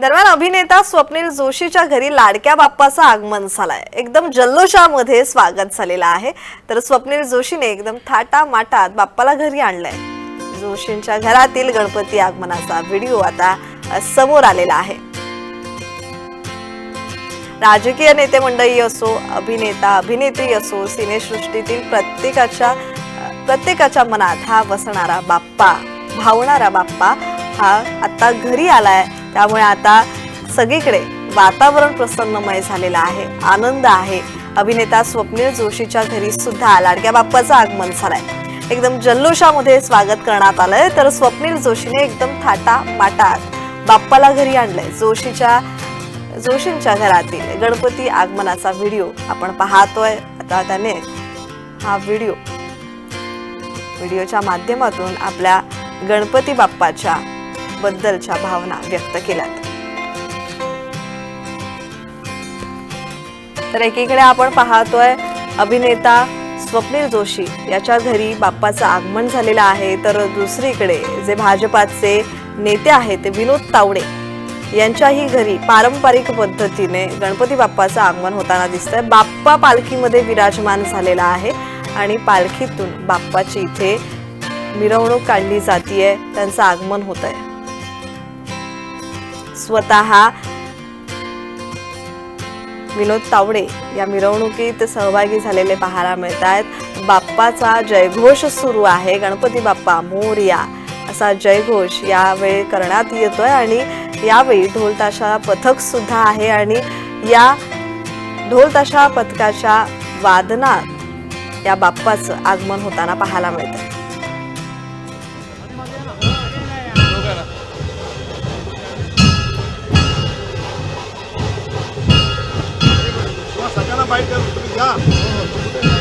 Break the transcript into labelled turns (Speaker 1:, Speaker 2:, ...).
Speaker 1: दरम्यान अभिनेता स्वप्नील जोशीच्या घरी लाडक्या बाप्पाचं आगमन झालंय. एकदम जल्लोषामध्ये स्वागत झालेलं आहे. तर स्वप्नील जोशीने एकदम थाटा माटात बाप्पाला घरी आणलंय. जोशींच्या घरातील गणपती आगमनाचा व्हिडिओ आता समोर आलेला आहे. राजकीय नेते मंडळी असो अभिनेता अभिनेत्री असो सिनेसृष्टीतील प्रत्येकाच्या प्रत्येकाच्या मनात हा बसणारा बाप्पा भावणारा बाप्पा हा आता घरी आलाय. त्यामुळे आता सगळीकडे वातावरण प्रसन्नमय झालेलं आहे आनंद आहे. अभिनेता स्वप्नील जोशीच्या घरी सुद्धा लाडक्या बाप्पाचं आगमन झालंय. एकदम जल्लोषामध्ये स्वागत करण्यात आलंय. तर स्वप्नील जोशीने एकदम थाटा माटात बाप्पाला घरी आणलंय. जोशीच्या जोशींच्या घरातील गणपती आगमनाचा व्हिडिओ आपण पाहतोय. आता त्याने हा व्हिडिओ व्हिडिओच्या माध्यमातून आपल्या गणपती बाप्पाच्या बद्दलच्या भावना व्यक्त केल्यात. तर एकीकडे आपण पाहतोय अभिनेता स्वप्नील जोशी याच्या घरी बाप्पाचं आगमन झालेलं आहे तर दुसरीकडे जे भाजपाचे नेते आहेत ते विनोद तावडे यांच्याही घरी पारंपरिक पद्धतीने गणपती बाप्पाचं आगमन होताना दिसतंय. बाप्पा पालखीमध्ये विराजमान झालेला आहे आणि पालखीतून बाप्पाची इथे मिरवणूक काढली जातीये त्यांचं आगमन होत आहे स्वतः विनोद तावडे या मिरवणुकीत सहभागी झालेले पाहायला मिळत आहेत बाप्पाचा जयघोष सुरू आहे. गणपती बाप्पा मोर्या असा जयघोष यावेळी करण्यात येतोय आणि यावेळी ढोल ताशा पथक सुद्धा आहे आणि या ढोल ताशा पथकाच्या वादनात या बाप्पाचं आगमन होताना पाहायला मिळतं
Speaker 2: vai brigar.